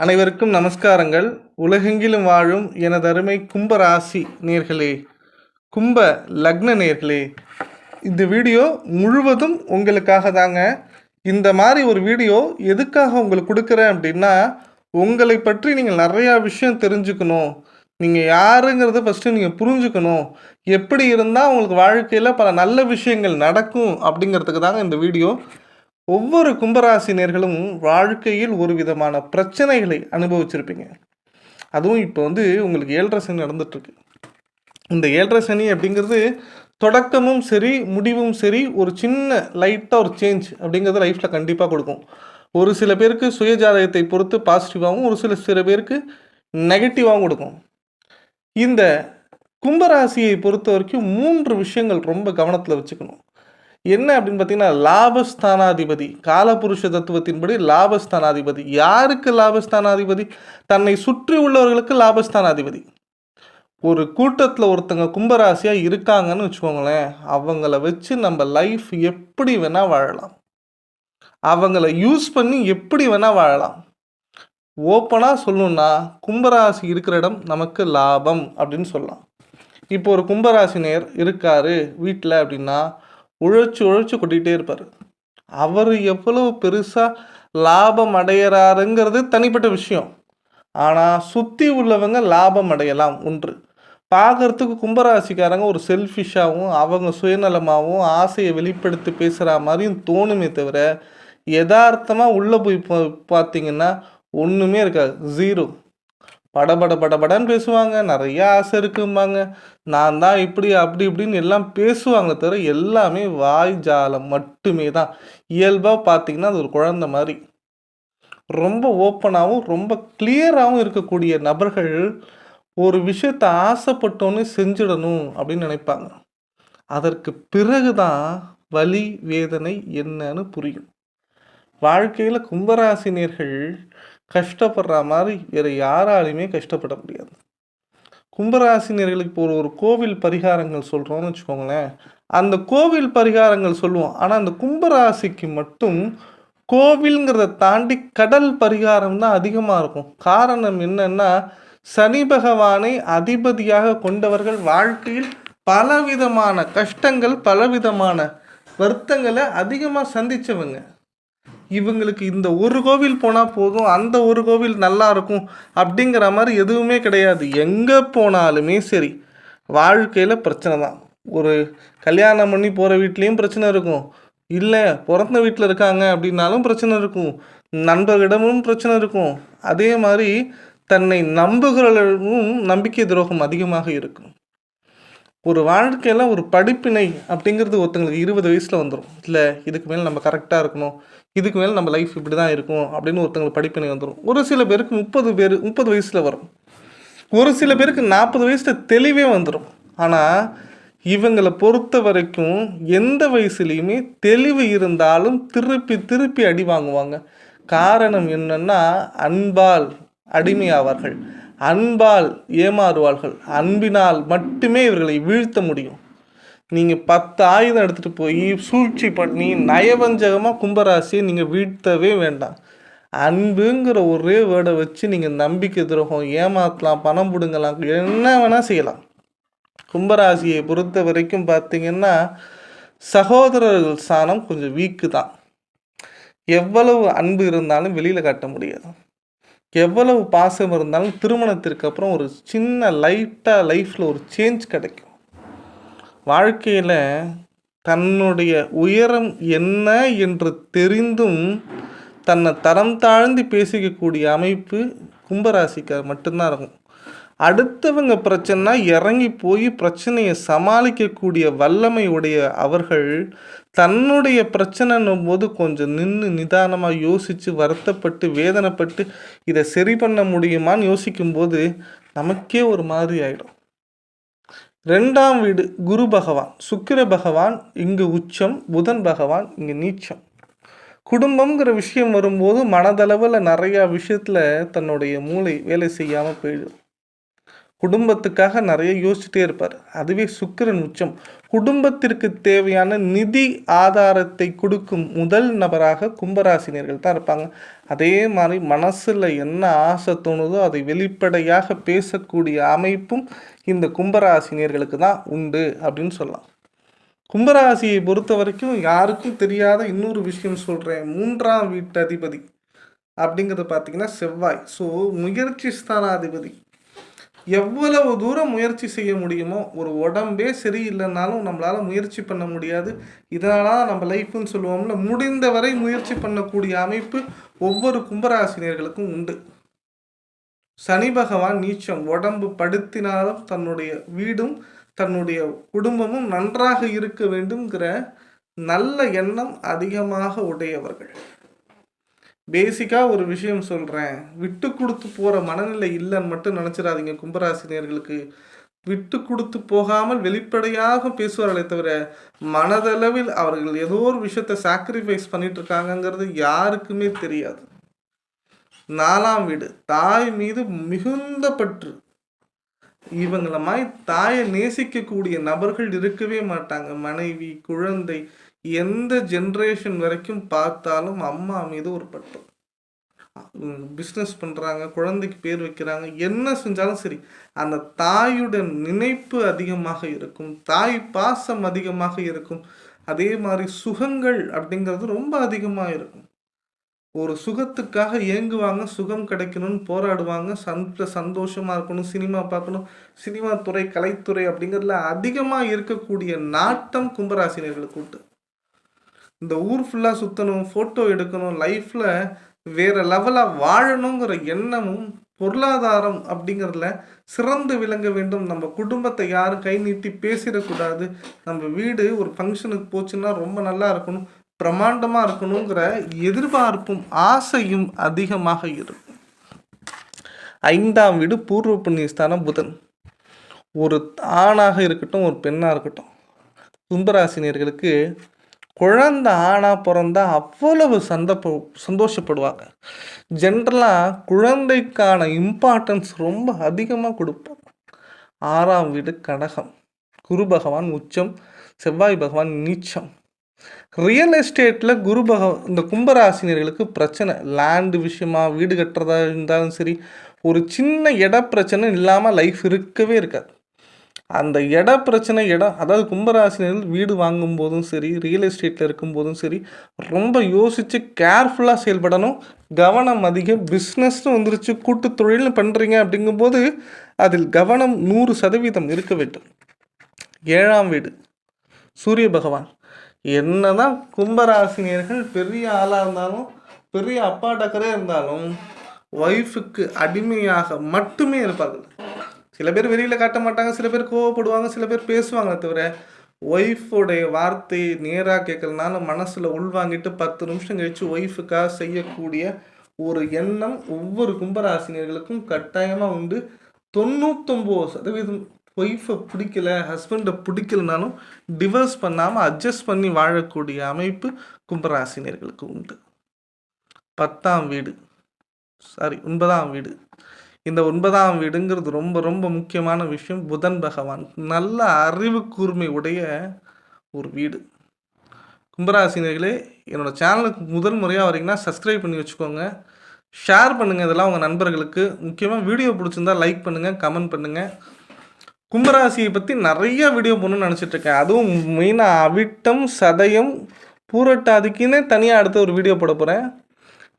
அனைவருக்கும் நமஸ்காரங்கள். உலகெங்கிலும் வாழும் எனது அருமை கும்ப ராசி நேர்களே கும்ப லக்ன நேர்களே இந்த வீடியோ முழுவதும் உங்களுக்காக தாங்க. இந்த மாதிரி ஒரு வீடியோ எதுக்காக உங்களுக்கு கொடுக்குறேன் அப்படின்னா உங்களை பற்றி நீங்கள் நிறையா விஷயம் தெரிஞ்சுக்கணும். நீங்கள் யாருங்கிறத ஃபஸ்ட்டு நீங்கள் புரிஞ்சுக்கணும். எப்படி இருந்தால் உங்களுக்கு வாழ்க்கையில் பல நல்ல விஷயங்கள் நடக்கும் அப்படிங்கிறதுக்கு தாங்க இந்த வீடியோ ஒவ்வொரு கும்பராசினியர்களும் வாழ்க்கையில் ஒரு விதமான பிரச்சனைகளை அனுபவிச்சிருப்பீங்க. அதுவும் இப்போ வந்து உங்களுக்கு ஏழரை சனி நடந்துட்டுருக்கு. இந்த ஏழரை சனி அப்படிங்கிறது தொடக்கமும் சரி முடிவும் சரி ஒரு சின்ன லைட்டாக ஒரு சேஞ்ச் அப்படிங்கிறது லைஃப்பில் கண்டிப்பாக கொடுக்கும். ஒரு சில பேருக்கு சுயஜாதகத்தை பொறுத்து பாசிட்டிவாகவும் ஒரு சில சில பேருக்கு நெகட்டிவாகவும் கொடுக்கும். இந்த கும்பராசியை பொறுத்த வரைக்கும் மூன்று விஷயங்கள் ரொம்ப கவனத்தில் வச்சுக்கணும். என்ன அப்படின்னு பார்த்தீங்கன்னா லாபஸ்தானாதிபதி காலபுருஷ தத்துவத்தின்படி லாபஸ்தானாதிபதி. யாருக்கு லாபஸ்தானாதிபதி? தன்னை சுற்றி உள்ளவர்களுக்கு லாபஸ்தானாதிபதி. ஒரு கூட்டத்தில் ஒருத்தங்க கும்பராசியாக இருக்காங்கன்னு வச்சுக்கோங்களேன் அவங்கள வச்சு நம்ம லைஃப் எப்படி வேணால் வாழலாம். அவங்கள யூஸ் பண்ணி எப்படி வேணால் வாழலாம். ஓப்பனாக சொல்லணும்னா கும்பராசி இருக்கிற இடம் நமக்கு லாபம் அப்படின்னு சொல்லலாம். இப்போ ஒரு கும்பராசினியர் இருக்காரு வீட்டில் அப்படின்னா உழைச்சி உழைச்சி கொட்டிகிட்டே இருப்பார். அவர் எவ்வளவு பெருசாக லாபம் அடையிறாருங்கிறது தனிப்பட்ட விஷயம். ஆனால் சுற்றி உள்ளவங்க லாபம் அடையலாம் ஒன்று. பார்க்கறதுக்கு கும்பராசிக்காரங்க ஒரு செல்ஃபிஷாகவும் அவங்க சுயநலமாகவும் ஆசையை வெளிப்படுத்தி பேசுகிற மாதிரியும் தோணுமே தவிர யதார்த்தமாக உள்ளே போய் பா பார்த்தீங்கன்னா ஒன்றுமே இருக்காது. ஜீரோ படபட படபடன்னு பேசுவாங்க. நிறைய ஆசை இருக்கும்பாங்க. நான் தான் இப்படி அப்படி இப்படின்னு எல்லாம் பேசுவாங்க தவிர எல்லாமே வாய் ஜாலம் மட்டுமே தான். இயல்பாக பார்த்தீங்கன்னா அது ஒரு குழந்த மாதிரி. ரொம்ப ஓப்பனாகவும் ரொம்ப கிளியராகவும் இருக்கக்கூடிய நபர்கள் ஒரு விஷயத்த ஆசைப்பட்டோன்னு செஞ்சிடணும் அப்படின்னு நினைப்பாங்க. அதற்கு பிறகு தான் வலி வேதனை என்னன்னு புரியும். வாழ்க்கையில் கும்பராசினியர்கள் கஷ்டப்படுற மாதிரி வேறு யாராலையுமே கஷ்டப்பட முடியாது. கும்பராசினியர்களுக்கு இப்போ ஒரு ஒரு கோவில் பரிகாரங்கள் சொல்கிறோம்னு வச்சுக்கோங்களேன். அந்த கோவில் பரிகாரங்கள் சொல்லுவோம். ஆனால் அந்த கும்பராசிக்கு மட்டும் கோவில்ங்கிறத தாண்டி கடல் பரிகாரம் தான் அதிகமாக இருக்கும். காரணம் என்னன்னா சனி பகவானை அதிபதியாக கொண்டவர்கள் வாழ்க்கையில் பலவிதமான கஷ்டங்கள் பலவிதமான வருத்தங்களை அதிகமாக சந்தித்தவங்க இவங்களுக்கு இந்த ஒரு கோவில் போனால் போதும் அந்த ஒரு கோவில் நல்லா இருக்கும் அப்படிங்கிற மாதிரி எதுவுமே கிடையாது. எங்கே போனாலுமே சரி வாழ்க்கையில் பிரச்சனை தான். ஒரு கல்யாணம் பண்ணி போகிற வீட்லேயும் பிரச்சனை இருக்கும். இல்லை பிறந்த வீட்டில் இருக்காங்க அப்படின்னாலும் பிரச்சனை இருக்கும். நண்பர்களிடமும் பிரச்சனை இருக்கும். அதே மாதிரி தன்னை நம்புகிறவர்களும் நம்பிக்கை துரோகம் அதிகமாக இருக்கும். ஒரு வாழ்க்கையில் ஒரு படிப்பினை அப்படிங்கிறது ஒருத்தங்களுக்கு இருபது வயசில் வந்துடும் இல்லை இதுக்கு மேலே நம்ம கரெக்டாக இருக்கணும். இதுக்கு மேலே நம்ம லைஃப் இப்படி தான் இருக்கும் அப்படின்னு ஒருத்தங்களுக்கு படிப்பினை வந்துடும் ஒரு சில பேருக்கு முப்பது பேர் முப்பது வயசில் வரும். ஒரு சில பேருக்கு நாற்பது வயசில் தெளிவே வந்துடும் ஆனால் இவங்களை பொறுத்த வரைக்கும் எந்த வயசுலேயுமே தெளிவு இருந்தாலும் திருப்பி திருப்பி அடி வாங்குவாங்க. காரணம் என்னன்னா அன்பால் அடிமையாவார்கள். அன்பால் ஏமாறுவார்கள். அன்பினால் மட்டுமே இவர்களை வீழ்த்த முடியும். நீங்கள் பத்து ஆயுதம் எடுத்துகிட்டு போய் சூழ்ச்சி பண்ணி நயவஞ்சகமாக கும்பராசியை நீங்கள் வீழ்த்தவே வேண்டாம். அன்புங்கிற ஒரே வேர்டை வச்சு நீங்கள் நம்பிக்கை துரோகம் ஏமாற்றலாம் பணம் பிடுங்கலாம் என்ன வேணால் செய்யலாம். கும்பராசியை பொறுத்த வரைக்கும் பார்த்தீங்கன்னா சகோதரர்கள் சாணம் கொஞ்சம் வீக்கு தான். எவ்வளவு அன்பு இருந்தாலும் வெளியில் காட்ட முடியாது. எவ்வளவு பாசம் இருந்தாலும் திருமணத்திற்கு அப்புறம் ஒரு சின்ன லைட்டாக லைஃப்பில் ஒரு சேஞ்ச் கிடைக்கும். வாழ்க்கையில் தன்னுடைய உயரம் என்ன என்று தெரிந்தும் தன்னை தரம் தாழ்ந்து பேசிக்கக்கூடிய அமைப்பு கும்பராசிக்கு மட்டும்தான் இருக்கும். அடுத்தவங்க பிரச்சனைனா இறங்கி போய் பிரச்சனையை சமாளிக்கக்கூடிய வல்லமை உடைய அவர்கள் தன்னுடைய பிரச்சனைன்னும் போது கொஞ்சம் நின்று நிதானமாக யோசித்து வருத்தப்பட்டு வேதனைப்பட்டு இதை சரி பண்ண முடியுமான்னு யோசிக்கும்போது நமக்கே ஒரு மாதிரி ஆகிடும் ரெண்டாம் வீடு குரு பகவான். சுக்கிர பகவான் இங்கு உச்சம் புதன் பகவான் இங்கு நீச்சம். குடும்பங்கிற விஷயம் வரும்போது மனதளவில் நிறையா விஷயத்தில் தன்னுடைய மூளை வேலை செய்யாமல் போயிடும் குடும்பத்துக்காக நிறைய யோசிச்சுட்டே இருப்பார். அதுவே சுக்கிரன் உச்சம். குடும்பத்திற்கு தேவையான நிதி ஆதாரத்தை கொடுக்கும் முதல் நபராக கும்பராசினியர்கள் தான் இருப்பாங்க. அதே மாதிரி மனசில் என்ன ஆசை தோணுதோ அதை வெளிப்படையாக பேசக்கூடிய அமைப்பும் இந்த கும்பராசினியர்களுக்கு தான் உண்டு அப்படின்னு சொல்லலாம். கும்பராசியை பொறுத்த வரைக்கும் யாருக்கும் தெரியாத இன்னொரு விஷயம் சொல்கிறேன் மூன்றாம் வீட்டு அதிபதி அப்படிங்கிறது பார்த்தீங்கன்னா செவ்வாய். ஸோ முயற்சி ஸ்தானாதிபதி. எவ்வளவு தூரம் முயற்சி செய்ய முடியுமோ ஒரு உடம்பே சரியில்லைனாலும் நம்மளால் முயற்சி பண்ண முடியாது. இதனால தான் நம்ம லைஃப்னு சொல்லுவோம்ல முடிந்த வரை முயற்சி பண்ணக்கூடிய அமைப்பு ஒவ்வொரு கும்பராசினியர்களுக்கும் உண்டு. சனி பகவான் நீச்சம் உடம்பு படுத்தினாலும் தன்னுடைய வீடும் தன்னுடைய குடும்பமும் நன்றாக இருக்க வேண்டும்ங்கிற நல்ல எண்ணம் அதிகமாக உடையவர்கள். பேசிக்காக ஒரு விஷயம் சொல்கிறேன் விட்டு கொடுத்து போகிற மனநிலை இல்லைன்னு மட்டும் நினச்சிடாதீங்க கும்பராசினியர்களுக்கு. விட்டு கொடுத்து போகாமல் வெளிப்படையாக பேசுவார்களே தவிர மனதளவில் அவர்கள் ஏதோ ஒரு விஷயத்தை சாக்ரிஃபைஸ் பண்ணிட்டு இருக்காங்கங்கிறது யாருக்குமே தெரியாது. நாலாம் வீடு தாய் மீது மிகுந்த பற்று. இவங்கள மாதிரி தாயை நேசிக்கக்கூடிய நபர்கள் இருக்கவே மாட்டாங்க. மனைவி குழந்தை எந்த ஜென்ரேஷன் வரைக்கும் பார்த்தாலும் அம்மா மீது ஒரு பட்டம் பிஸ்னஸ் பண்ணுறாங்க குழந்தைக்கு பேர் வைக்கிறாங்க என்ன செஞ்சாலும் சரி அந்த தாயுடன் நினைப்பு அதிகமாக இருக்கும் தாய் பாசம் அதிகமாக இருக்கும். அதே மாதிரி சுகங்கள் அப்படிங்கிறது ரொம்ப அதிகமாக இருக்கும். ஒரு சுகத்துக்காக ஏங்குவாங்க சுகம் கிடைக்கணும்னு போராடுவாங்க சந்த சந்தோஷமாக இருக்கணும் சினிமா பார்க்கணும் சினிமா துறை கலைத்துறை அப்படிங்கிறதுல அதிகமாக இருக்கக்கூடிய நாட்டம் கும்பராசினியர்களுக்கு உண்டு. இந்த ஊர் ஃபுல்லாக சுற்றணும் ஃபோட்டோ எடுக்கணும் லைஃப்பில் வேறு லெவலாக வாழணுங்கிற எண்ணமும் பொருளாதாரம் அப்படிங்கிறதுல சிறந்து விளங்க வேண்டும். நம்ம குடும்பத்தை யாரும் கை நீட்டி பேசிடக்கூடாது. நம்ம வீடு ஒரு ஃபங்க்ஷனுக்கு போச்சுன்னா ரொம்ப நல்லா இருக்கணும் பிரம்மாண்டமாக இருக்கணுங்கிற எதிர்பார்ப்பும் ஆசையும் அதிகமாக இருக்கும். ஐந்தாம் வீடு பூர்வ புண்ணியஸ்தானம் புதன். ஒரு ஆணாக இருக்கட்டும் ஒரு பெண்ணாக இருக்கட்டும். கும்பராசினியர்களுக்கு குழந்த ஆணாக பிறந்தா அவ்வளவு சந்த சந்தோஷப்படுவாங்க. ஜென்ரலாக குழந்தைக்கான இம்பார்ட்டன்ஸ் ரொம்ப அதிகமாக கொடுப்பாங்க. ஆறாம் வீடு கடகம். குரு பகவான் உச்சம் செவ்வாய் பகவான் நீச்சம். ரியல் எஸ்டேட்டில் குரு பக இந்த கும்பராசினியர்களுக்கு பிரச்சனை. லேண்டு விஷயமா வீடு கட்டுறதா இருந்தாலும் சரி ஒரு சின்ன இட பிரச்சனை இல்லாமல் லைஃப் இருக்கவே இருக்காது. அந்த இட பிரச்சனை இடம் அதாவது கும்பராசினியர்கள் வீடு வாங்கும் போதும் சரி ரியல் எஸ்டேட்டில் இருக்கும்போதும் சரி ரொம்ப யோசித்து கேர்ஃபுல்லாக செயல்படணும். கவனம் அதிகம். பிஸ்னஸ்னு வந்துருச்சு. கூட்டு தொழில்னு பண்ணுறீங்க அப்படிங்கும்போது அதில் கவனம் நூறு சதவீதம் இருக்க வேண்டும். ஏழாம் வீடு. சூரிய பகவான். என்ன தான் கும்பராசினியர்கள் பெரிய ஆளாக இருந்தாலும் பெரிய அப்பா டக்கரே இருந்தாலும் ஒய்ஃபுக்கு அடிமையாக மட்டுமே இருப்பார்கள். சில பேர் வெளியில் காட்ட மாட்டாங்க சில பேர் கோவப்படுவாங்க சில பேர் பேசுவாங்க தவிர ஒய்ஃபுடைய வார்த்தையை நேராக கேட்கறதுனால மனசில் உள்வாங்கிட்டு பத்து நிமிஷம் கழித்து ஒய்ஃபுக்காக செய்யக்கூடிய ஒரு எண்ணம் ஒவ்வொரு கும்பராசினியர்களுக்கும் கட்டாயமாக உண்டு. தொண்ணூத்தொம்பது சதவீதம் ஒய்ஃபை பிடிக்கல ஹஸ்பண்டை பிடிக்கலனாலும் டிவர்ஸ் பண்ணாமல் அட்ஜஸ்ட் பண்ணி வாழக்கூடிய அமைப்பு கும்பராசினியர்களுக்கு உண்டு. பத்தாம் வீடு. சாரி ஒன்பதாம் வீடு. இந்த ஒன்பதாம் வீடுங்கிறது ரொம்ப ரொம்ப முக்கியமான விஷயம். புதன் பகவான். நல்ல அறிவு கூர்மை உடைய ஒரு வீடு. கும்பராசினர்களே என்னோடய சேனலுக்கு முதல் முறையாக வரீங்கன்னா சப்ஸ்கிரைப் பண்ணி வச்சுக்கோங்க. ஷேர் பண்ணுங்கள் இதெல்லாம் உங்கள் நண்பர்களுக்கு. முக்கியமாக வீடியோ பிடிச்சிருந்தா லைக் பண்ணுங்கள் கமெண்ட் பண்ணுங்கள் கும்பராசியை பற்றி நிறைய வீடியோ போடணும்னு நினச்சிட்ருக்கேன் அதுவும் மெயினாக அவிட்டம் சதயம் பூரட்டாதிக்குன்னே தனியாக அடுத்த ஒரு வீடியோ போட போகிறேன்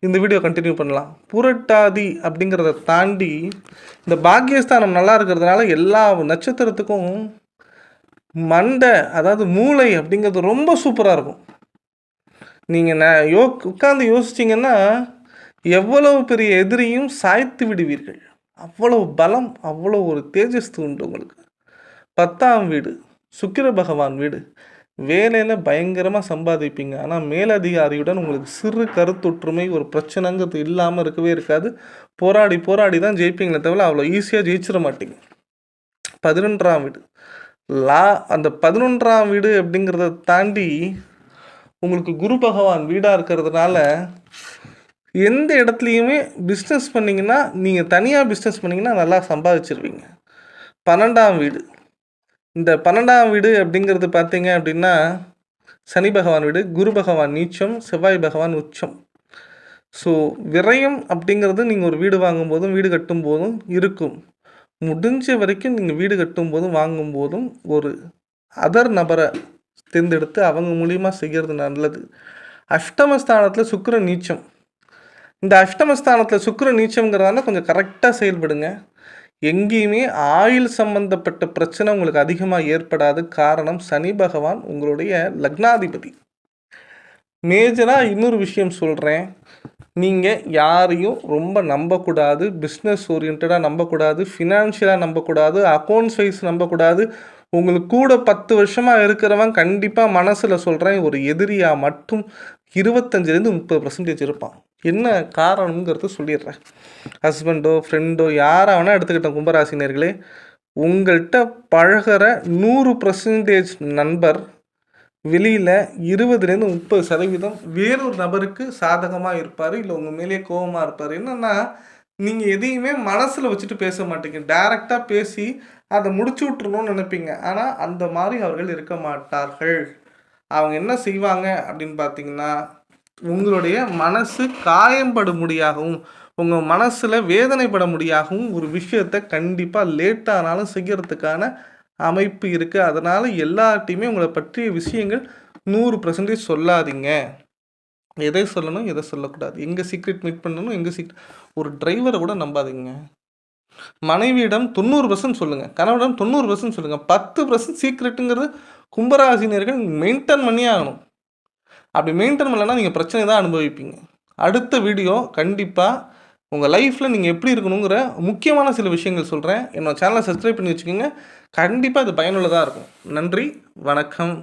இந்த வீடியோ கண்டினியூ பண்ணலாம். புரட்டாதி அப்படிங்கிறத தாண்டி இந்த பாக்கியஸ்தானம் நல்லா இருக்கிறதுனால எல்லா நட்சத்திரத்துக்கும் மண்டை அதாவது மூளை அப்படிங்கிறது ரொம்ப சூப்பராக இருக்கும். நீங்கள் ந யோ உட்காந்து யோசிச்சிங்கன்னா எவ்வளவு பெரிய எதிரியும் சாய்த்து விடுவீர்கள். அவ்வளவு பலம் அவ்வளோ ஒரு தேஜஸ் உண்டு உங்களுக்கு. பத்தாம் வீடு சுக்கிர பகவான் வீடு. வேலையில் பயங்கரமாக சம்பாதிப்பீங்க. ஆனால் மேலதிகாரியுடன் உங்களுக்கு சிறு கருத்தொற்றுமை ஒரு பிரச்சனைங்கிறது இல்லாமல் இருக்கவே இருக்காது. போராடி போராடி தான் ஜெயிப்பீங்களே தவிர அவ்வளோ ஈஸியாக ஜெயிச்சிட மாட்டீங்க. பதினொன்றாம் வீடு. லா அந்த பதினொன்றாம் வீடு அப்படிங்கிறத தாண்டி உங்களுக்கு குரு பகவான் வீடாக இருக்கிறதுனால எந்த இடத்துலையுமே பிஸ்னஸ் பண்ணிங்கன்னா நீங்கள் தனியாக பிஸ்னஸ் பண்ணிங்கன்னா நல்லா சம்பாதிச்சிருவீங்க. பன்னெண்டாம் வீடு. இந்த பன்னெண்டாம் வீடு அப்படிங்கிறது பார்த்தீங்க அப்படின்னா சனி பகவான் வீடு குரு பகவான் நீச்சம் செவ்வாய் பகவான் உச்சம். ஸோ விரயம் அப்படிங்கிறது நீங்கள் ஒரு வீடு வாங்கும்போதும் வீடு கட்டும் போதும் இருக்கும். முடிஞ்ச வரைக்கும் நீங்கள் வீடு கட்டும் போதும் வாங்கும் போதும் ஒரு அதர் நபரை தேர்ந்தெடுத்து அவங்க மூலியமாக செய்கிறது நல்லது. அஷ்டமஸ்தானத்தில் சுக்கர நீச்சம். இந்த அஷ்டமஸ்தானத்தில் சுக்கர நீச்சம்ங்கிறதால கொஞ்சம் கரெக்டாக செயல்படுங்க. எங்கேயுமே ஆயுள் சம்பந்தப்பட்ட பிரச்சனை உங்களுக்கு அதிகமாக ஏற்படாது காரணம் சனி பகவான் உங்களுடைய லக்னாதிபதி. மேஜராக இன்னொரு விஷயம் சொல்கிறேன் நீங்கள் யாரையும் ரொம்ப நம்பக்கூடாது பிஸ்னஸ் ஓரியன்டாக நம்பக்கூடாது ஃபினான்ஷியலாக நம்பக்கூடாது அக்கௌண்ட்ஸ் வைஸ் நம்பக்கூடாது. உங்களுக்கு கூட பத்து வருஷமாக இருக்கிறவன் கண்டிப்பாக மனசில் சொல்கிறேன் ஒரு எதிரியாக மட்டும் இருபத்தஞ்சிலேருந்து முப்பது பர்சன்டேஜ் இருப்பான். என்ன காரணம்ங்கிறத சொல்லிடுறேன். ஹஸ்பண்டோ ஃப்ரெண்டோ யாராக வேணால் எடுத்துக்கிட்டோம் கும்பராசினியர்களே. உங்கள்கிட்ட பழகிற நூறு பர்சன்டேஜ் நண்பர் வெளியில் இருபதுலேருந்து முப்பது சதவீதம் வேறொரு நபருக்கு சாதகமாக இருப்பார் இல்லை உங்கள் மேலேயே கோபமாக இருப்பார். என்னென்னா நீங்கள் எதையுமே மனசில் வச்சுட்டு பேச மாட்டீங்க. டைரெக்டாக பேசி அதை முடிச்சு விட்றணும்னு நினைப்பீங்க. ஆனால் அந்த மாதிரி அவர்கள் இருக்க மாட்டார்கள். அவங்க என்ன செய்வாங்க அப்படின்னு பார்த்தீங்கன்னா உங்களுடைய மனசு காயம்படும்படியாகவும் உங்கள் மனசில் வேதனைப்பட முடியாகவும் ஒரு விஷயத்தை கண்டிப்பாக லேட்டானாலும் செய்கிறதுக்கான அமைப்பு இருக்குது அதனால் எல்லார்ட்டையுமே உங்களை பற்றிய விஷயங்கள் நூறு பர்சன்டேஜ் சொல்லாதீங்க. எதை சொல்லணும் எதை சொல்லக்கூடாது? எங்கே சீக்ரெட் மீட் பண்ணணும் எங்கே சீக்ரெட் ஒரு டிரைவரை கூட நம்பாதீங்க. மனைவியிடம் தொண்ணூறு பர்சன்ட் சொல்லுங்கள் கணவனிடம் தொண்ணூறு பர்சன்ட் சொல்லுங்கள் பத்து பர்சன்ட் சீக்ரெட்டுங்கிறது கும்பராசினியர்கள் மெயின்டைன் பண்ணி ஆகணும். அப்படி மெயின்டைன் பண்ணலன்னா நீங்கள் பிரச்சனை தான் அனுபவிப்பீங்க. அடுத்த வீடியோ கண்டிப்பாக உங்கள் லைஃப்பில் நீங்கள் எப்படி இருக்கணுங்கிற முக்கியமான சில விஷயங்கள் சொல்கிறேன் என்னோட சேனலை சப்ஸ்கிரைப் பண்ணி வச்சுக்கோங்க. கண்டிப்பாக அது பயனுள்ளதாக இருக்கும். நன்றி வணக்கம்.